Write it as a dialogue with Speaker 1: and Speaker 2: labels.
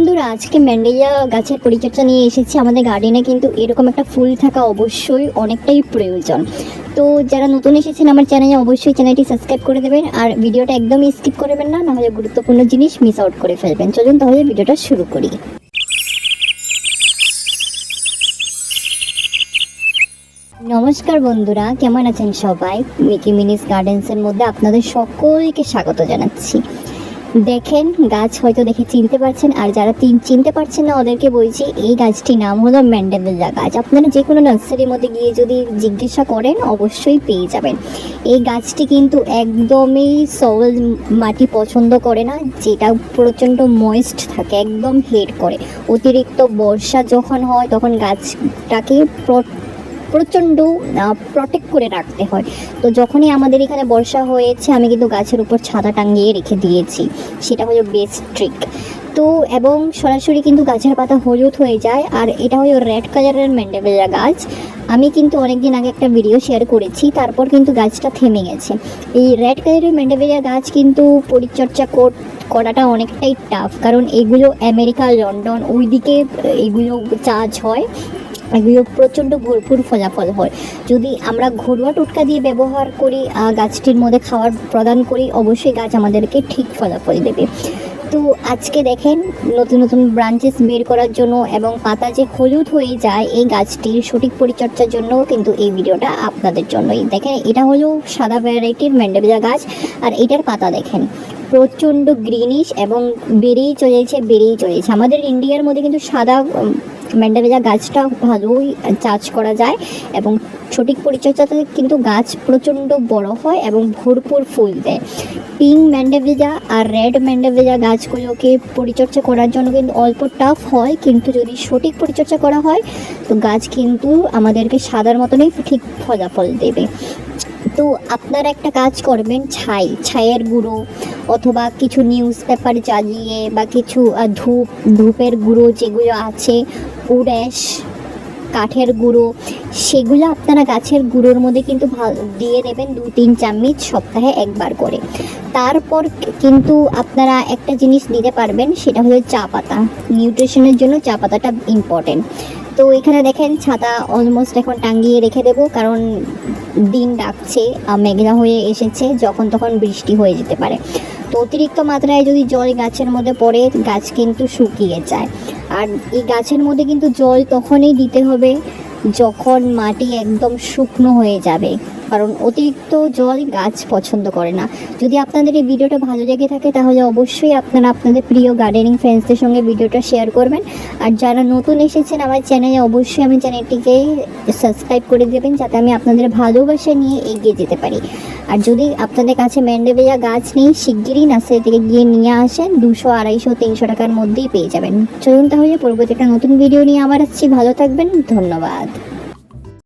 Speaker 1: বন্ধুরা, আজকে ম্যান্ডেলিয়া গাছের পরিচর্যা নিয়ে এসেছি। আমাদের গার্ডেনে কিন্তু এরকম একটা ফুল থাকা অবশ্যই অনেকটাই প্রয়োজন। তো যারা নতুন এসেছেন আমার চ্যানেলে অবশ্যই চ্যানেলটি সাবস্ক্রাইব করে দেবেন। আর ভিডিওটা একদমই স্কিপ করবেন না, নাহলে গুরুত্বপূর্ণ জিনিস মিস আউট করে ফেলবেন। চলুন তাহলে ভিডিওটা শুরু করি। নমস্কার বন্ধুরা, কেমন আছেন সবাই? মিকি মিনিস গার্ডেন্সের মধ্যে আপনাদের সকলকে স্বাগত জানাচ্ছি। দেখেন, গাছ হয়তো দেখে চিনতে পারছেন, আর যারা তিন চিনতে পারছেন না, ওদেরকে বলছি, এই গাছটির নাম হলো ম্যান্ডেবেলা গাছ। আপনারা যে কোনো নার্সারির মধ্যে গিয়ে যদি জিজ্ঞাসা করেন, অবশ্যই পেয়ে যাবেন। এই গাছটি কিন্তু একদমই সওয়াল মাটি পছন্দ করে না, যেটা প্রচণ্ড ময়েস্ট থাকে, একদম হেড করে। অতিরিক্ত বর্ষা যখন হয়, তখন গাছটাকে প্রচণ্ড প্রোটেক্ট করে রাখতে হয়। তো যখনই আমাদের এখানে বর্ষা হয়েছে, আমি কিন্তু গাছের উপর ছাতা টাঙিয়ে রেখে দিয়েছি। সেটা হলো বেস্ট ট্রিক তো, এবং সরাসরি কিন্তু গাছের পাতা হলুদ হয়ে যায়, আর এটা হলো রেড কালারের ম্যান্ডেবেলা গাছ। আমি কিন্তু অনেকদিন আগে একটা ভিডিও শেয়ার করেছি, তারপর কিন্তু গাছটা থেমে গেছে। এই রেড কালারের ম্যান্ডেবেলা গাছ কিন্তু পরিচর্যা কর- করাটা অনেকটাই টাফ কারণ এগুলো আমেরিকা লন্ডন ওইদিকে এগুলো চার্জ হয়। এগুলো প্রচণ্ড ভরপুর ফলাফল হয়। যদি আমরা ঘরোয়া টোটকা দিয়ে ব্যবহার করি গাছটির মধ্যে খাওয়ার প্রদান করি, অবশ্যই গাছ আমাদেরকে ঠিক ফলাফল দেবে। তো আজকে দেখেন, নতুন নতুন ব্রাঞ্চেস বের করার জন্য এবং পাতা যে হলুদ হয়ে যায়, এই গাছটির সঠিক পরিচর্যার জন্য কিন্তু এই ভিডিওটা আপনাদের জন্যই। দেখেন, এটা হলো সাদা ভ্যারাইটির ম্যান্ডেবিলা গাছ, আর এটার পাতা দেখেন। প্রচণ্ড গ্রিনিশ এবং বেড়েই চলেছে বেড়েই চলেছে। আমাদের ইন্ডিয়ার মধ্যে কিন্তু সাদা উম, ম্যান্ডাবেলা গাছটা ভালোই চাষ করা যায় এবং সঠিক পরিচর্যাতে কিন্তু গাছ প্রচণ্ড বড় হয় এবং ভরপুর ফুল দেয়। পিঙ্ক ম্যান্ডাভেজা আর রেড ম্যান্ডাভেজা গাছগুলোকে পরিচর্যা করার জন্য কিন্তু অল্প টাফ হয় কিন্তু যদি সঠিক পরিচর্যা করা হয় তো গাছ কিন্তু আমাদেরকে সাদার মতনই ঠিক ফলাফল দেবে। তো আপনারা একটা কাজ করবেন, ছাই, ছাইয়ের গুঁড়ো অথবা কিছু নিউজ পেপার জ্বালিয়ে বা কিছু ধূপ, ধূপের গুঁড়ো যেগুলো আছে উড়্যাস কাঠের গুঁড়ো, সেগুলো আপনারা গাছের গুঁড়োর মধ্যে কিন্তু দিয়ে দেবেন দু তিন চামচ সপ্তাহে একবার করে। তারপর কিন্তু আপনারা একটা জিনিস দিতে পারবেন, সেটা হলো চা পাতা। নিউট্রিশনের জন্য চা পাতাটা ইম্পর্টেন্ট তো এখানে দেখেন ছাতা অলমোস্ট এখন টাঙ্গিয়ে রেখে দেবো, কারণ দিন ডাকছে মেঘলা হয়ে এসেছে, যখন তখন বৃষ্টি হয়ে যেতে পারে। তো অতিরিক্ত মাত্রায় যদি জল গাছের মধ্যে পড়ে, গাছ কিন্তু শুকিয়ে যায়। আর এই গাছের মধ্যে কিন্তু জল তখনই দিতে হবে, যখন মাটি একদম শুকনো হয়ে যাবে। কারণ অতিরিক্ত জল গাছ পছন্দ করে না। যদি আপনাদের এই ভিডিওটা ভালো লেগে থাকে, তাহলে অবশ্যই আপনারা আপনাদের প্রিয় গার্ডেনিং ফ্রেন্ডসদের সঙ্গে ভিডিওটা শেয়ার করবেন। আর যারা নতুন এসেছেন আমার চ্যানেলে অবশ্যই আমি চ্যানেলটিকে সাবস্ক্রাইব করে দেবেন, যাতে আমি আপনাদের ভালোবাসা নিয়ে এগিয়ে যেতে পারি। আর যদি আপনাদের কাছে ম্যান্ডেবেলা গাছ নেই, শিগগিরই নার্সারি থেকে গিয়ে নিয়ে আসেন। দুশো, আড়াইশো, তিনশো টাকার মধ্যেই পেয়ে যাবেন। চলুন তাহলে পরবর্তী একটা নতুন ভিডিও নিয়ে আবার আসছি। ভালো থাকবেন, ধন্যবাদ।